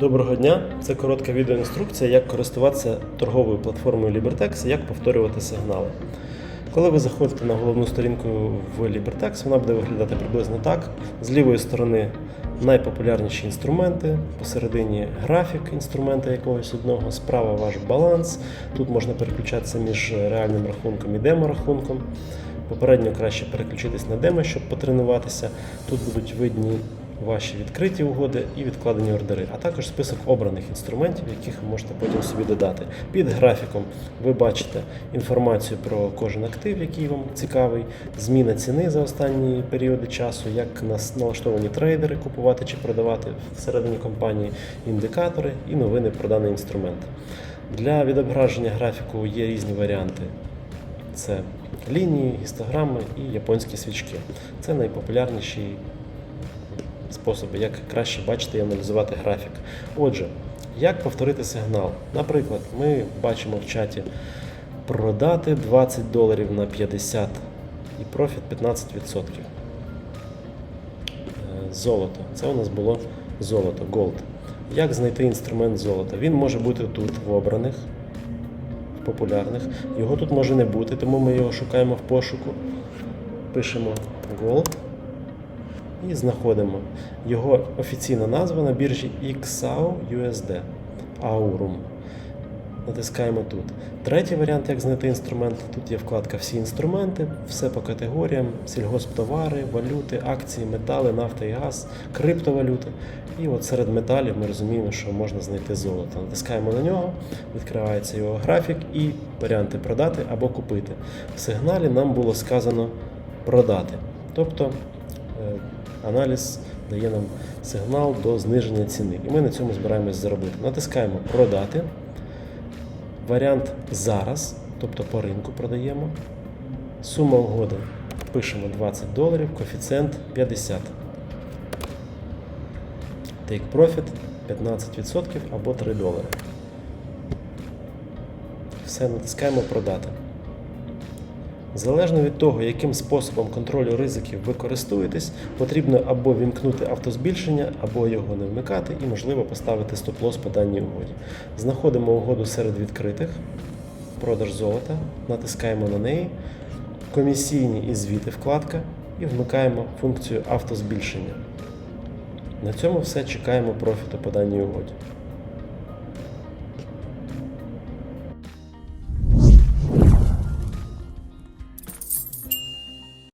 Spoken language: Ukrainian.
Доброго дня! Це коротка відеоінструкція, як користуватися торговою платформою Libertex і як повторювати сигнали. Коли ви заходите на головну сторінку в Libertex, вона буде виглядати приблизно так. З лівої сторони найпопулярніші інструменти, посередині графік інструмента якогось одного, справа ваш баланс. Тут можна переключатися між реальним рахунком і демо-рахунком. Попередньо краще переключитись на демо, щоб потренуватися. Тут будуть видні ваші відкриті угоди і відкладені ордери, а також список обраних інструментів, яких ви можете потім собі додати. Під графіком ви бачите інформацію про кожен актив, який вам цікавий, зміна ціни за останні періоди часу, як налаштовані трейдери купувати чи продавати всередині компанії, індикатори і новини про даний інструмент. Для відображення графіку є різні варіанти. Це лінії, гістограми і японські свічки. Це найпопулярніші способи, як краще бачити і аналізувати графік. Отже, як повторити сигнал? Наприклад, ми бачимо в чаті продати 20 доларів на 50 і профіт 15%. Е, Золото. Це у нас було золото, gold. Як знайти інструмент золота? Він може бути тут, в обраних, в популярних. Його тут може не бути, тому ми його шукаємо в пошуку. Пишемо gold і знаходимо його офіційна назва на біржі XAU USD Aurum. Натискаємо тут. Третій варіант, як знайти інструмент. Тут є вкладка Всі інструменти, все по категоріям, сільгосптовари, валюти, акції, метали, нафта і газ, криптовалюти. І от серед металів ми розуміємо, що можна знайти золото. Натискаємо на нього, відкривається його графік і варіанти продати або купити. В сигналі нам було сказано продати. Тобто е, аналіз дає нам сигнал до зниження ціни. І ми на цьому збираємось заробити. Натискаємо продати. Варіант зараз, тобто по ринку продаємо. Сума угоди пишемо 20 доларів, коефіцієнт 50. Take profit 15% або 3 долари. Все, натискаємо продати. Залежно від того, яким способом контролю ризиків ви користуєтесь, потрібно або вімкнути автозбільшення, або його не вмикати, і можливо поставити стоп-лосс по даній угоді. Знаходимо угоду серед відкритих, продаж золота, натискаємо на неї, комісійні і звіти вкладка і вмикаємо функцію автозбільшення. На цьому все чекаємо профіту по даній угоді.